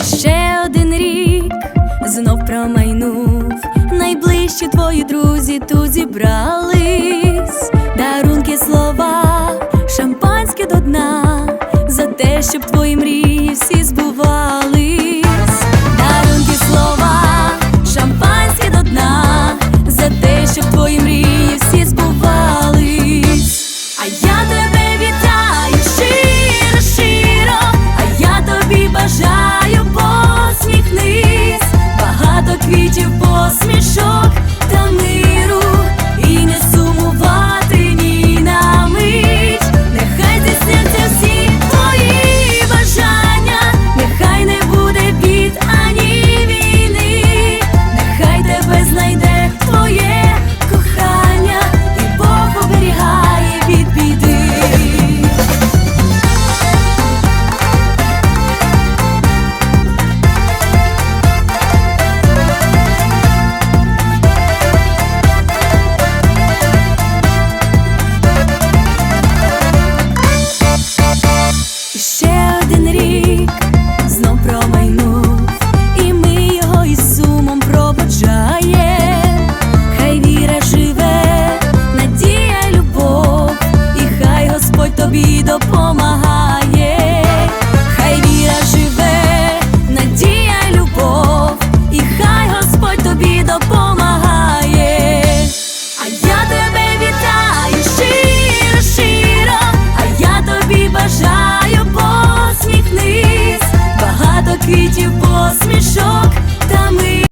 І ще один рік знов промайнув. Найближчі твої друзі тут зібрались. Дарунки слова, шампанське до дна, за те, щоб твої мрії світі посмішок. mas já